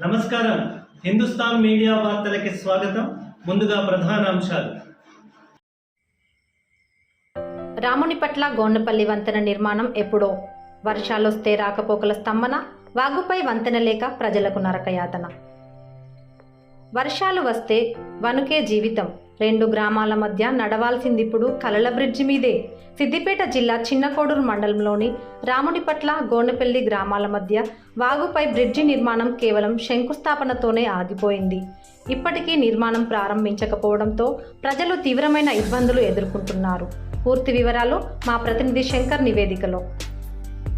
నమస్కారం. హిందుస్థాన్ మీడియా వార్తలకి స్వాగతం. ముందుగా ప్రధాన అంశాలు. రాముని పట్ల గోండపల్లి వంతెన నిర్మాణం ఎప్పుడో? వర్షాలొస్తే రాకపోకల స్తంభన వాగుపై వంతెన లేక ప్రజలకు నరకయాతన. వర్షాలు వస్తే వణుకే జీవితం. రెండు గ్రామాల మధ్య నడవాల్సింది ఇప్పుడు కలల బ్రిడ్జి మీదే సిద్దిపేట జిల్లా చిన్నకోడూరు మండలంలోని రాముడిపట్ల గోనెపల్లి గ్రామాల మధ్య వాగుపై బ్రిడ్జి నిర్మాణం కేవలం శంకుస్థాపనతోనే ఆగిపోయింది. ఇప్పటికీ నిర్మాణం ప్రారంభించకపోవడంతో ప్రజలు తీవ్రమైన ఇబ్బందులు ఎదుర్కొంటున్నారు. పూర్తి వివరాలు మా ప్రతినిధి శంకర్ నివేదికలో.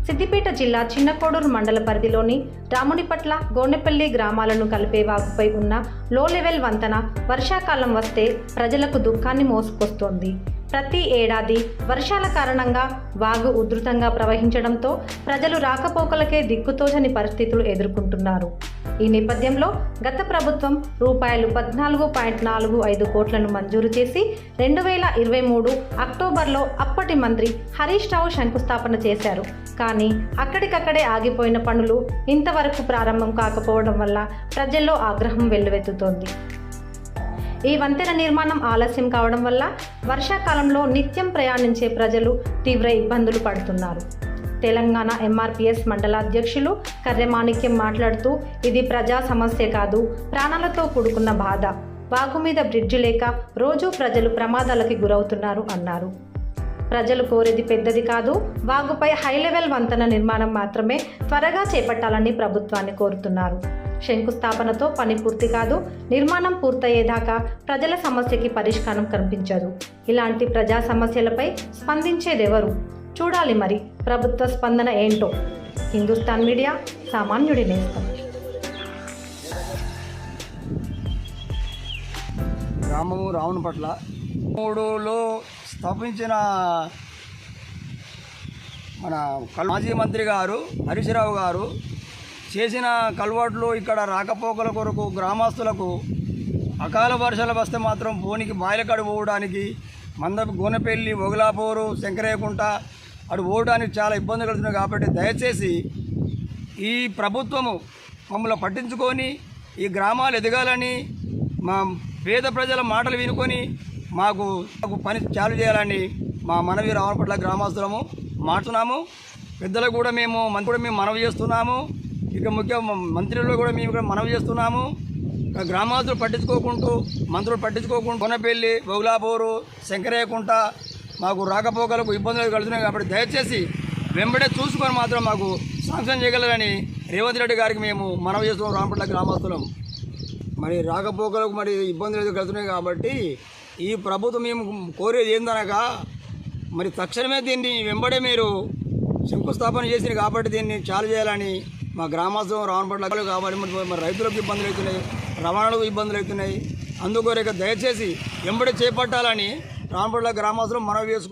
సిద్దిపేట జిల్లా చిన్నకోడూరు మండల పరిధిలోని రామునిపట్ల గోనెపల్లి గ్రామాలను కలిపే వాగుపై ఉన్న లో లెవెల్ వంతెన వర్షాకాలం వస్తే ప్రజలకు దుఃఖాన్ని మోసుకొస్తోంది. ప్రతి ఏడాది వర్షాల కారణంగా వాగు ఉధృతంగా ప్రవహించడంతో ప్రజలు రాకపోకలకే దిక్కుతోచని పరిస్థితులు ఎదుర్కొంటున్నారు. ఈ నేపథ్యంలో గత ప్రభుత్వం రూపాయలు పద్నాలుగు పాయింట్ నాలుగు ఐదు కోట్లను మంజూరు చేసి రెండు వేల ఇరవై మూడు అక్టోబర్లో అప్పటి మంత్రి హరీష్ రావు శంకుస్థాపన చేశారు. కానీ అక్కడికక్కడే ఆగిపోయిన పనులు ఇంతవరకు ప్రారంభం కాకపోవడం వల్ల ప్రజల్లో ఆగ్రహం వెల్లువెత్తుతోంది. ఈ వంతెన నిర్మాణం ఆలస్యం కావడం వల్ల వర్షాకాలంలో నిత్యం ప్రయాణించే ప్రజలు తీవ్ర ఇబ్బందులు పడుతున్నారు. తెలంగాణ ఎంఆర్పిఎస్ మండలాధ్యక్షులు కర్రెమాణిక్యం మాట్లాడుతూ ఇది ప్రజా సమస్య కాదు ప్రాణాలతో కూడుకున్న బాధ. వాగు మీద బ్రిడ్జి లేక రోజూ ప్రజలు ప్రమాదాలకి గురవుతున్నారు అన్నారు. ప్రజలు కోరేది పెద్దది కాదు వాగుపై హై లెవెల్ వంతెన నిర్మాణం మాత్రమే త్వరగా చేపట్టాలని ప్రభుత్వాన్ని కోరుతున్నారు. శంకుస్థాపనతో పని పూర్తి కాదు నిర్మాణం పూర్తయ్యేదాకా ప్రజల సమస్యకి పరిష్కారం కనిపించదు. ఇలాంటి ప్రజా సమస్యలపై స్పందించేదెవరు? చూడాలి మరి ప్రభుత్వ స్పందన ఏంటో. హిందుస్థాన్ మీడియా సామాన్యుడి నేస్తం గ్రామము రావణ పట్ల మూడులో స్థాపించిన మన మాజీ మంత్రి గారు హరీశ్రావు గారు చేసిన కలవాట్లు ఇక్కడ రాకపోకల కొరకు గ్రామస్తులకు అకాల వర్షాలు వస్తే మాత్రం పోనికి బాయలకాడు పోవడానికి మంద గోనెపల్లి ఒగలాపూరు శంకరేకుంట అటు పోవడానికి చాలా ఇబ్బంది కలుగుతున్నాయి కాబట్టి దయచేసి ఈ ప్రభుత్వము మమ్మల్ని పట్టించుకొని ఈ గ్రామాలు ఎదగాలని మా పేద ప్రజల మాటలు వినుకొని మాకు మాకు పని చాలు చేయాలని మా మనవి రావణపట్ల గ్రామస్తులము మాట్లాడుతున్నాము పెద్దలకు కూడా మేము మన కూడా మేము మనవి చేస్తున్నాము. ఇక ముఖ్య మంత్రుల్లో కూడా మేము కూడా మనవి చేస్తున్నాము. గ్రామాస్తులు పట్టించుకోకుంటూ మంత్రులు పట్టించుకోకుండా కొనపల్లి బొగులాపూరు శంకరేకుంట మాకు రాకపోకలకు ఇబ్బందులు కలుగుతున్నాయి కాబట్టి దయచేసి వెంబడే చూసుకొని మాత్రం మాకు శాంక్షన్ చేయగలరని రేవంత్ రెడ్డి గారికి మేము మనవి చేస్తున్నాం రాంపట్ల గ్రామస్తులం. మరి రాకపోకలకు మరి ఇబ్బందులు ఎదురు కలుగుతున్నాయి కాబట్టి ఈ ప్రభుత్వం మేము కోరేది ఏందనగా మరి తక్షణమే దీన్ని వెంబడే మీరు శంకుస్థాపన చేసింది కాబట్టి దీన్ని చాలు చేయాలని మా గ్రామోత్సవం రావణపట్ల కాబట్టి మరి మరి రైతులకు ఇబ్బందులు అవుతున్నాయి రవాణాలకు ఇబ్బందులు అవుతున్నాయి. అందుకోరేక దయచేసి వెంబడి చేపట్టాలని రామపట్ల గ్రామోత్సవం మనవి చేసుకుంటున్నాం